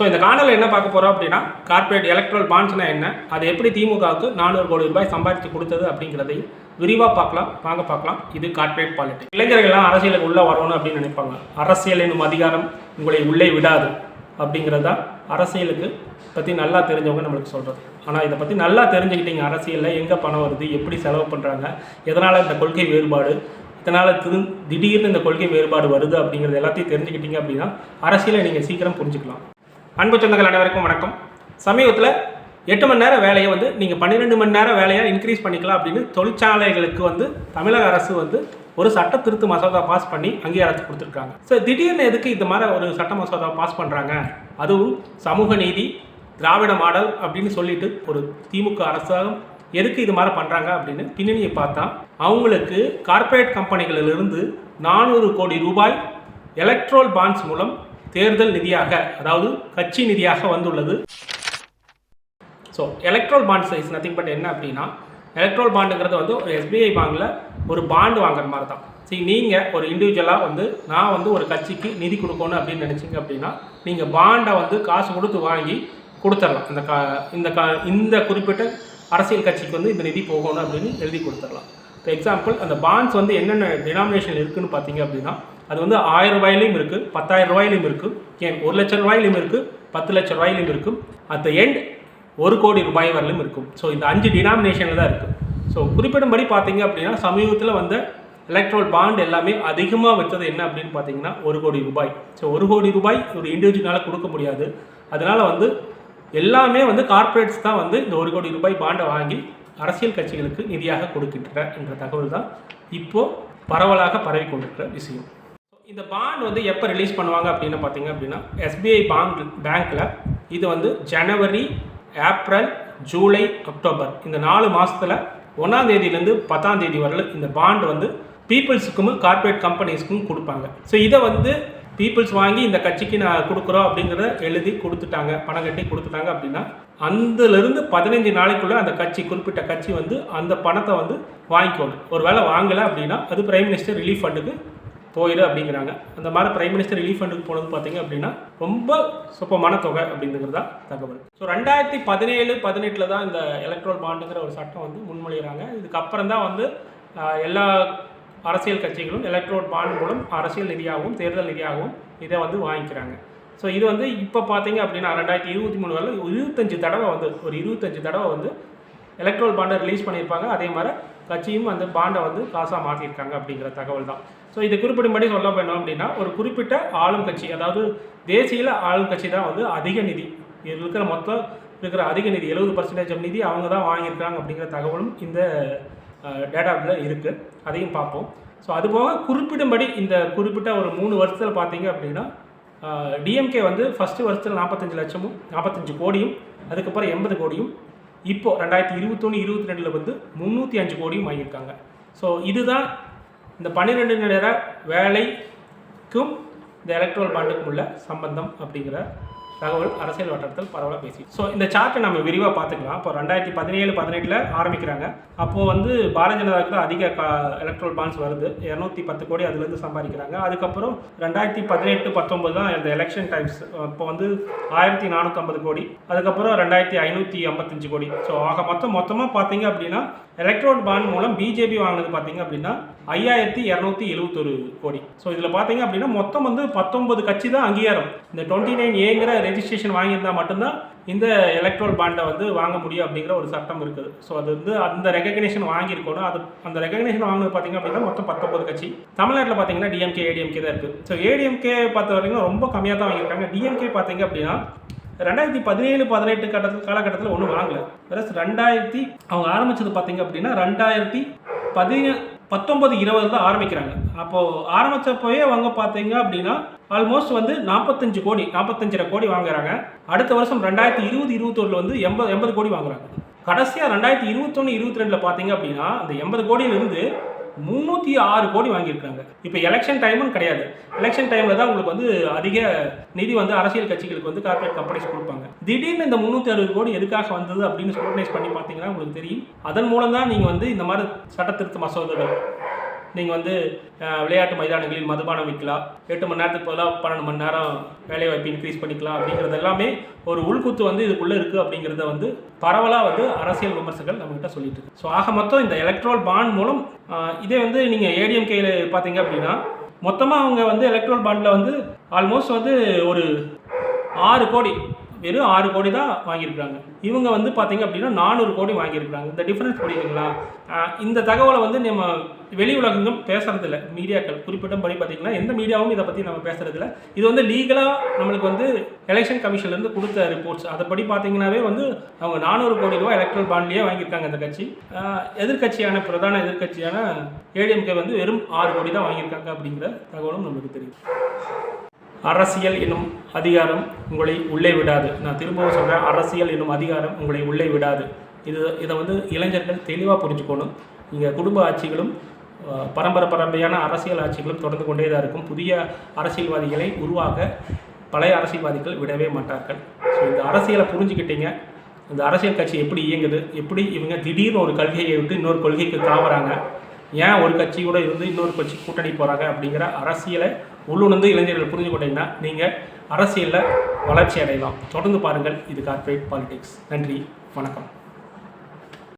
So இந்த காணலில் என்ன பார்க்க போகிறோம் அப்படின்னா கார்ப்பரேட் எலக்ட்ரல் பாண்ட்ஸ்னா என்ன? அது எப்படி திமுகவுக்கு நானூறு கோடி ரூபாய் சம்பாதிச்சு கொடுத்தது அப்படிங்கிறதையும் விரிவாக பார்க்கலாம். வாங்க பார்க்கலாம். இது கார்ப்பரேட் பாலிடிக்ஸ் இளைஞர்கள்லாம் அரசியலுக்கு உள்ளே வரணும் அப்படின்னு நினைப்பாங்க. அரசியல் என்னும் அதிகாரம் உங்களை உள்ளே விடாது அப்படிங்கிறது தான் அரசியலுக்கு பற்றி நல்லா தெரிஞ்சவங்க நம்மளுக்கு சொல்கிறது ஆனால் இதை பற்றி நல்லா தெரிஞ்சுக்கிட்டீங்க அரசியலில். எங்கே பணம் வருது? எப்படி செலவு பண்ணுறாங்க எதனால் இந்த கொள்கை வேறுபாடு? இதனால் திரு திடீர்னு இந்த கொள்கை வேறுபாடு வருது அப்படிங்கிறது எல்லாத்தையும் தெரிஞ்சுக்கிட்டீங்க அப்படின்னா அரசியலை நீங்கள் சீக்கிரம் புரிஞ்சுக்கலாம். அன்பு சொந்தங்கள் அனைவருக்கும் வணக்கம். சமீபத்தில் எட்டு மணி நேரம் வேலையை வந்து நீங்கள் பன்னிரெண்டு மணி நேரம் வேலையை இன்க்ரீஸ் பண்ணிக்கலாம் அப்படின்னு தொழிற்சாலைகளுக்கு வந்து தமிழக அரசு வந்து ஒரு சட்ட திருத்த மசோதா பாஸ் பண்ணி அங்கீகாரத்தை கொடுத்துருக்காங்க. ஸோ திடீர்னு எதுக்கு இந்த மாதிரி ஒரு சட்ட மசோதா பாஸ் பண்ணுறாங்க அதுவும் சமூக நீதி திராவிட மாடல் அப்படின்னு சொல்லிட்டு ஒரு திமுக அரசாங்கம் எதுக்கு இது மாதிரி பண்ணுறாங்க அப்படின்னு பின்னணியை பார்த்தா அவங்களுக்கு கார்ப்பரேட் கம்பெனிகளிலிருந்து நானூறு கோடி ரூபாய் எலக்ட்ரோல் பாண்ட்ஸ் மூலம் தேர்தல் நிதியாக அதாவது கட்சி நிதியாக வந்துள்ளது. So electoral bonds is nothing but என்ன அப்படின்னா எலக்ட்ரல் பாண்டுங்கிறது வந்து ஒரு எஸ்பிஐ பேங்கில் ஒரு பாண்டு வாங்குற மாதிரி தான் சரி நீங்கள் ஒரு இண்டிவிஜுவலாக வந்து நான் வந்து ஒரு கட்சிக்கு நிதி கொடுக்கணும் அப்படின்னு நினச்சிங்க அப்படின்னா நீங்கள் பாண்டை வந்து காசு கொடுத்து வாங்கி கொடுத்துடலாம். இந்த கா இந்த கா இந்த குறிப்பிட்ட அரசியல் கட்சிக்கு வந்து இந்த நிதி போகணும் அப்படின்னு எழுதி கொடுத்துடலாம். இப்போ எக்ஸாம்பிள் அந்த பாண்ட்ஸ் வந்து என்னென்ன டினாமினேஷன் இருக்குதுன்னு பார்த்தீங்க அப்படின்னா அது வந்து ஆயிரம் ரூபாயிலையும் இருக்குது பத்தாயிரம் ரூபாயிலையும் இருக்குது ஏன் ஒரு லட்சம் ரூபாயிலையும் இருக்குது பத்து லட்சம் ரூபாயிலையும் இருக்கும் அட் த எண்ட் ஒரு கோடி ரூபாய் வரலும் இருக்கும். ஸோ இந்த அஞ்சு டினாமினேஷனில் தான் இருக்குது ஸோ குறிப்பிடும்படி பார்த்தீங்க அப்படின்னா சமீபத்தில் வந்த எலக்ட்ரல் பாண்ட் எல்லாமே அதிகமாக வச்சது என்ன அப்படின்னு பார்த்தீங்கன்னா ஒரு கோடி ரூபாய். ஸோ ஒரு கோடி ரூபாய் ஒரு இண்டிவிஜுவலால் கொடுக்க முடியாது. அதனால் வந்து எல்லாமே வந்து கார்ப்பரேட்ஸ் தான் வந்து இந்த ஒரு கோடி ரூபாய் பாண்டை வாங்கி அரசியல் கட்சிகளுக்கு நிதியாக கொடுக்கின்றன என்ற தகவல் தான் இப்போது பரவலாக பரவி கொண்டிருக்கிற விஷயம். இந்த பாண்ட் வந்து எப்போ ரிலீஸ் பண்ணுவாங்க அப்படின்னு பார்த்தீங்க அப்படின்னா எஸ்பிஐ பாங்க் பேங்க்கில் இது வந்து ஜனவரி ஏப்ரல் ஜூலை அக்டோபர் இந்த நாலு மாதத்தில் ஒன்றாம் தேதியிலேருந்து பத்தாம் தேதி வரல இந்த பாண்ட் வந்து பீப்புள்ஸுக்கும் கார்ப்பரேட் கம்பெனிஸ்க்கும் கொடுப்பாங்க. ஸோ இதை வந்து பீப்புள்ஸ் வாங்கி இந்த கட்சிக்கு நான் கொடுக்குறோம் அப்படிங்கிறத எழுதி கொடுத்துட்டாங்க பணம் கட்டி கொடுத்துட்டாங்க அப்படின்னா அந்தலேருந்து பதினஞ்சு நாளைக்குள்ளே அந்த கட்சி குறிப்பிட்ட கட்சி வந்து அந்த பணத்தை வந்து வாங்கிக்கணும் ஒரு வேளை வாங்கலை அப்படின்னா அது பிரைம் மினிஸ்டர் ரிலீஃப் ஃபண்டுக்கு போயிடு அப்படிங்கிறாங்க. அந்த மாதிரி பிரைம் மினிஸ்டர் ரிலீஃப் ஃபண்டுக்கு போனது பார்த்தீங்க அப்படின்னா ரொம்ப சொப்பமான தொகை அப்படிங்கிறது தான் தகவல். ஸோ ரெண்டாயிரத்தி பதினேழு பதினெட்டில் தான் இந்த எலக்ட்ரல் பாண்டுங்கிற ஒரு சட்டம் வந்து முன்மொழிகிறாங்க. இதுக்கப்புறம் தான் வந்து எல்லா அரசியல் கட்சிகளும் எலக்ட்ரோல் பாண்ட் மூலம் அரசியல் நிதியாகவும் தேர்தல் நிதியாகவும் இதை வந்து வாங்கிக்கிறாங்க. ஸோ இது வந்து இப்போ பார்த்தீங்க அப்படின்னா ரெண்டாயிரத்தி இருபத்தி மூணு வரல இருபத்தஞ்சு தடவை வந்து ஒரு இருபத்தஞ்சு தடவை வந்து எலக்ட்ரோல் பாண்டை ரிலீஸ் பண்ணியிருப்பாங்க. அதே மாதிரி கட்சியும் அந்த பாண்டை வந்து காசாக மாற்றிருக்காங்க அப்படிங்கிற தகவல் தான். ஸோ இது குறிப்பிடும்படி சொல்ல போனோம் அப்படின்னா ஒரு குறிப்பிட்ட ஆளும் கட்சி அதாவது தேசியில் ஆளும் கட்சி தான் வந்து அதிக நிதி. இதில் இருக்கிற மொத்தம் இருக்கிற அதிக நிதி எழுபது பர்சன்டேஜ் நிதி அவங்க தான் வாங்கியிருக்காங்க அப்படிங்கிற தகவலும் இந்த டேட்டாவில் இருக்குது அதையும் பார்ப்போம். ஸோ அதுபோக குறிப்பிடும்படி இந்த குறிப்பிட்ட ஒரு மூணு வருஷத்தில் பார்த்தீங்க அப்படின்னா டிஎம்கே வந்து ஃபஸ்ட்டு வருஷத்தில் நாற்பத்தஞ்சு லட்சமும் நாற்பத்தஞ்சு கோடியும் அதுக்கப்புறம் எண்பது கோடியும் இப்போ ரெண்டாயிரத்தி இருபத்தொன்று இருபத்தி ரெண்டில் வந்து முந்நூற்றி அஞ்சு கோடியும் வாங்கியிருக்காங்க. ஸோ இதுதான் இந்த பன்னிரெண்டு நேர வேலைக்கும் இந்த எலக்ட்ரல் பாண்டுக்கும் உள்ள சம்பந்தம் அப்படிங்கிற தகவல் அரசியல் வட்டாரத்தில் பரவலாக பேசி. ஸோ இந்த சார்ட்டை நம்ம விரிவாக பார்த்துக்கலாம். இப்போ ரெண்டாயிரத்தி பதினேழு பதினெட்டில் ஆரம்பிக்கிறாங்க. அப்போது வந்து பாரதிய ஜனதாவுக்கு தான் அதிக கா எலக்ட்ரல் பாண்ட்ஸ் வருது. இரநூத்தி பத்து கோடி அதுலேருந்து சம்பாதிக்கிறாங்க. அதுக்கப்புறம் ரெண்டாயிரத்தி பதினெட்டு பத்தொம்பது தான் இந்த எலெக்ஷன் டைம்ஸ் இப்போ வந்து ஆயிரத்தி நானூற்றம்பது கோடி. அதுக்கப்புறம் ரெண்டாயிரத்தி ஐநூற்றி ஐம்பத்தஞ்சு கோடி. ஸோ ஆக மொத்தம் மொத்தமாக பார்த்தீங்க அப்படின்னா எலக்ட்ரோட் பாண்ட் மூலம் பிஜேபி வாங்கினது பார்த்தீங்க அப்படின்னா ஐயாயிரத்தி இரநூத்தி எழுபத்தொரு கோடி. ஸோ இதில் பார்த்தீங்க அப்படின்னா மொத்தம் வந்து பத்தொன்பது கட்சி தான் அங்கீகாரம். இந்த டுவெண்ட்டி நைன் ஏங்கிற ரெஜிஸ்ட்ரேஷன் வாங்கியிருந்தால் மட்டும்தான் இந்த எலக்ட்ரோல் பாண்டை வந்து வாங்க முடியும் அப்படிங்கிற ஒரு சட்டம் இருக்குது. ஸோ அது வந்து அந்த ரெகக்னேஷன் வாங்கியிருக்கணும். அது அந்த ரெகக்னேஷன் வாங்கினது பார்த்தீங்க அப்படின்னா மொத்தம் பத்தொம்பது கட்சி. தமிழ்நாட்டில் பார்த்தீங்கன்னா டிஎம்கே ஏடிஎம்கே தான் இருக்குது ஸோ ஏடிஎம்கே பார்த்த வரைக்கும் ரொம்ப கம்மியாக தான் வாங்கியிருக்காங்க. டிஎம்கே பார்த்தீங்க அப்படின்னா ரெண்டாயிரத்தி பதினேழு பதினெட்டு கட்டத்தில் காலகட்டத்தில் ஒன்றும் வாங்கலை. பிளஸ் ரெண்டாயிரத்தி அவங்க ஆரம்பிச்சது பார்த்தீங்க அப்படின்னா ரெண்டாயிரத்தி பதின பத்தொம்பது இருபது தான் ஆரம்பிக்கிறாங்க. அப்போது ஆரம்பித்தப்போயே அவங்க பார்த்தீங்க அப்படின்னா ஆல்மோஸ்ட் வந்து நாற்பத்தஞ்சு கோடி நாற்பத்தஞ்சரை கோடி வாங்குறாங்க. அடுத்த வருஷம் ரெண்டாயிரத்தி இருபது இருபத்தொன்னில் வந்து எண்பது எண்பது கோடி வாங்குறாங்க. கடைசியாக ரெண்டாயிரத்தி இருபத்தொன்று இருபத்தி ரெண்டில் பார்த்தீங்க அப்படின்னா அந்த எண்பது கோடியிலிருந்து முந்நூற்றி ஆறு கோடி வாங்கியிருக்காங்க இப்போ எலெக்ஷன் டைமும் கிடையாது. எலெக்ஷன் டைமில் தான் உங்களுக்கு வந்து அதிக நிதி வந்து அரசியல் கட்சிகளுக்கு வந்து கார்ப்பரேட் கம்பெனிஸ் கொடுப்பாங்க. திடீர்னு இந்த முந்நூற்றி அறுபது கோடி எதுக்காக வந்தது அப்படின்னு ஸ்க்ரூட்டனைஸ் பண்ணி பார்த்தீங்கன்னா உங்களுக்கு தெரியும். அதன் மூலம் தான் நீங்கள் வந்து இந்த மாதிரி சட்ட திருத்த மசோதாக்கள் நீங்கள் வந்து விளையாட்டு மைதானங்களில் மதுபானம் விற்கலாம். எட்டு மணி நேரத்துக்கு பதிலாக பன்னெண்டு மணி நேரம் வேலை வாய்ப்பு இன்க்ரீஸ் பண்ணிக்கலாம் அப்படிங்கிறது எல்லாமே ஒரு உள்குத்து வந்து இதுக்குள்ளே இருக்குது அப்படிங்கிறத வந்து பரவலாக வந்து அரசியல் விமர்சகர்கள் நம்மகிட்ட சொல்லிட்டு இருக்கு ஸோ ஆக மொத்தம் இந்த எலக்ட்ரல் பாண்ட் மூலம் இதே வந்து நீங்கள் ஏடிஎம்கேயில் பார்த்தீங்க அப்படின்னா மொத்தமாக அவங்க வந்து எலக்ட்ரல் பாண்டில் வந்து ஆல்மோஸ்ட் வந்து ஒரு ஆறு கோடி வெறும் ஆறு கோடி தான் வாங்கியிருக்காங்க இவங்க வந்து பார்த்தீங்க அப்படின்னா நானூறு கோடி வாங்கியிருக்கிறாங்க. இந்த டிஃப்ரென்ஸ் புரியுதுங்களா? இந்த தகவலை வந்து நம்ம வெளி உலகங்கள் பேசுறதில்ல. மீடியாக்கள் குறிப்பிட்டபடி பார்த்தீங்கன்னா எந்த மீடியாவும் இதை பற்றி நம்ம பேசுறதில்ல. இது வந்து லீகலாக நம்மளுக்கு வந்து எலெக்ஷன் கமிஷன்லேருந்து கொடுத்த ரிப்போர்ட்ஸ் அதைப்படி பார்த்தீங்கன்னாவே வந்து அவங்க நானூறு கோடி ரூபாய் எலக்ட்ரல் பாண்ட்லேயே வாங்கியிருக்காங்க இந்த கட்சி. எதிர்கட்சியான எதிர்க்கட்சியான பிரதான எதிர்க்கட்சியான ஏடிஎம்கே வந்து வெறும் ஆறு கோடி தான் வாங்கியிருக்காங்க அப்படிங்கிற தகவலும் நமக்கு தெரியும் அரசியல் என்னும் அதிகாரம் உங்களை உள்ளே விடாது. நான் திரும்பவும் சொல்கிறேன் அரசியல் என்னும் அதிகாரம் உங்களை உள்ளே விடாது. இது இதை வந்து இளைஞர்கள் தெளிவாக புரிஞ்சுக்கணும். இங்கே குடும்ப ஆட்சிகளும் பரம்பரை பரம்பரையான அரசியல் ஆட்சிகளும் தொடர்ந்து கொண்டே தான் இருக்கும். புதிய அரசியல்வாதிகளை உருவாக்க பழைய அரசியல்வாதிகள் விடவே மாட்டார்கள். ஸோ இந்த அரசியலை புரிஞ்சுக்கிட்டீங்க. இந்த அரசியல் கட்சி எப்படி இயங்குது? எப்படி இவங்க திடீர்னு ஒரு கொள்கையை விட்டு இன்னொரு கொள்கைக்கு தாவறாங்க? ஏன் ஒரு கட்சி கூட இருந்து இன்னொரு கட்சி கூட்டணி போகிறாங்க அப்படிங்கிற அரசியலை உள்ளுணர்ந்து இளைஞர்கள் புரிஞ்சு கொண்டீங்கன்னா நீங்கள் அரசியலில் வளர்ச்சி அடையலாம். தொடர்ந்து பாருங்கள் இது கார்ப்பரேட் பாலிடிக்ஸ். நன்றி வணக்கம்.